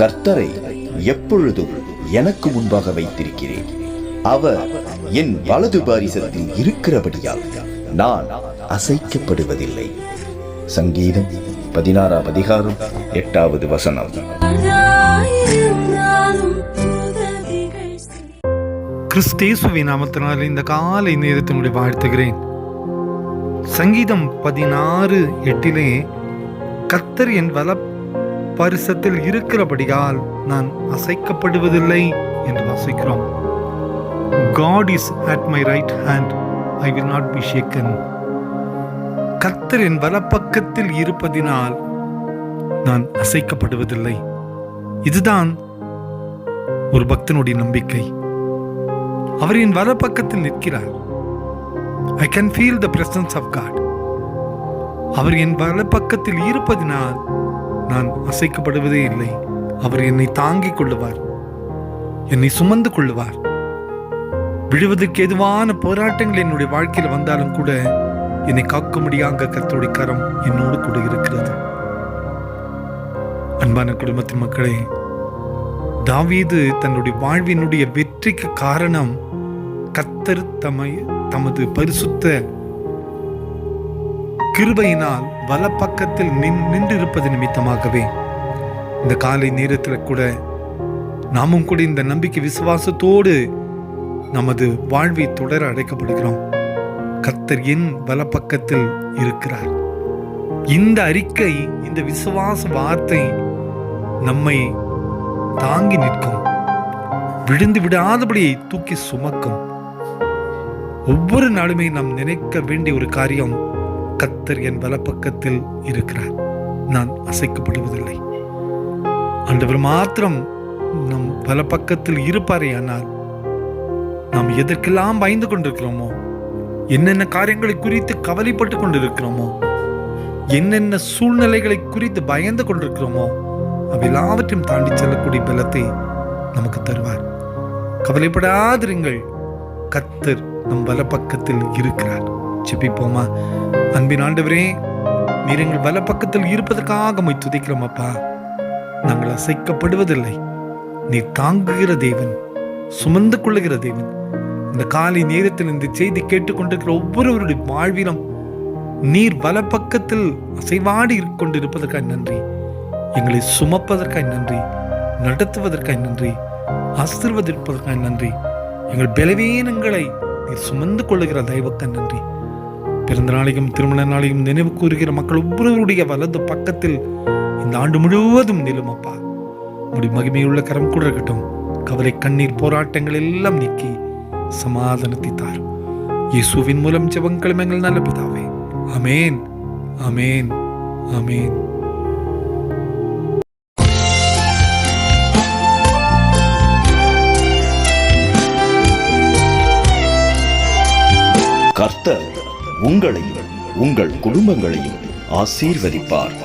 கர்த்தரை எப்பொழுதும் எனக்கு முன்பாக வைத்திருக்கிறேன். அவர் என் வலது பாரிசத்தில் இருக்கிறபடியால் நான் அசைக்கப்படுவதில்லை. சங்கீதம் பதினாறாம் அதிகாரம் எட்டாவது வசனம். கிறிஸ்தேசுவி நாமத்தினால் இந்த காலை நேரத்தினுடைய வாழ்த்துகிறேன். சங்கீதம் பதினாறு எட்டிலே கத்தர் என் வல பரிசத்தில் இருக்கிறபடியால் நான் அசைக்கப்படுவதில்லை என்று வாசிக்கிறோம். God is at my right hand I will not be shaken கத்தரின் வலப்பக்கத்தில் இருப்பதினால் நான் அசைக்கப்படுவதில்லை. இதுதான் ஒரு பக்தனுடைய நம்பிக்கை. அவர் என் வலப்பக்கத்தில் நிற்கிறார். I can feel the presence of God அவர் என் வலப்பக்கத்தில் இருப்பதினால் நான் அசைக்கப்படுவதே இல்லை. அவர் என்னை தாங்கிக் கொள்ளுவார். என்னை சுமந்து கொள்ளுவார். விழுவதற்கு எதுவான போராட்டங்கள் என்னுடைய வாழ்க்கையில் வந்தாலும் கூட என்னை காக்க முடியாத கத்தோடைய கரம் என்னோடு கூட இருக்கிறது. அன்பான குடும்பத்தின் மக்களே தாவீது தன்னுடைய வாழ்வினுடைய வெற்றிக்கு காரணம் கத்தர் தமை தமது பரிசுத்த கிருபையினால் வலப்பக்கத்தில் நின் நின்றிருப்பது நிமித்தமாகவே. இந்த காலை நேரத்தில் கூட நாமும் கூட இந்த நம்பிக்கை விசுவாசத்தோடு நமது வாழ்வை தொடர அழைக்கப்படுகிறோம். கர்த்தர் என் வலப்பக்கத்தில் இருக்கிறார். இந்த அறிக்கை இந்த விசுவாச வார்த்தை நம்மை தாங்கி நிற்கும். விழுந்து விடாதபடியை தூக்கி சுமக்கும். ஒவ்வொரு நாளுமே நாம் நினைக்க வேண்டிய ஒரு காரியம் கத்தர் என் வலப்பக்கத்தில் இருக்கிறார். நான் அசைக்கப்படுவதில்லை. ஆண்டவர் மாத்திரம் நம் வலப்பக்கத்தில் இருப்பாரே ஆனால் நாம் எதற்கெல்லாம் பயந்து கொண்டிருக்கிறோமோ என்னென்ன காரியங்களை குறித்து கவலைப்பட்டு கொண்டிருக்கிறோமோ என்னென்ன சூழ்நிலைகளை குறித்து பயந்து கொண்டிருக்கிறோமோ அவை எல்லாவற்றையும் தாண்டி செல்லக்கூடிய பலத்தை நமக்கு தருவார். கவலைப்படாதிருங்கள். கத்தர் நம் வலப்பக்கத்தில் இருக்கிறார். ஜெபிப்போமா? அன்பின் ஆண்டவரே நீர் எங்கள் வல பக்கத்தில் இருப்பதற்காக மை துதிக்கிறோம் அப்பா. நாங்கள் அசைக்கப்படுவதில்லை. நீர் தாங்குகிற தேவன் சுமந்து கொள்ளுகிற தேவன். இந்த காலை நேரத்தில் இந்த செய்தி கேட்டுக்கொண்டிருக்கிற ஒவ்வொருவருடைய வாழ்விலும் நீர் வலப்பக்கத்தில் அசைவாடி கொண்டிருப்பதற்காக நன்றி. எங்களை சுமப்பதற்காய் நன்றி நடத்துவதற்காய் நன்றி ஆசிர்வதிப்பதற்காய் நன்றி. எங்கள் பலவீனங்களை நீர் சுமந்து கொள்ளுகிற தெய்வக்க நன்றி. பிறந்த நாளையும் திருமண நாளையும் நினைவு கூறுகிற மக்கள் ஒவ்வொருவருடைய வலது பக்கத்தில் இந்த ஆண்டு முழுவதும் நிலும் அப்பா முடி மகிமையுள்ள கரம் கூட இருக்கட்டும் கவலை கண்ணீர் போராட்டங்கள் எல்லாம் நீக்கி சமாதானத்தை தார் இயேசுவின் மூலம் ஜெபங்களும் எங்கள் நல்ல பிதாவே. அமேன் அமேன் அமேன் கர்த்தர் உங்களையும் உங்கள் குடும்பங்களையும் ஆசீர்வதிப்பார்.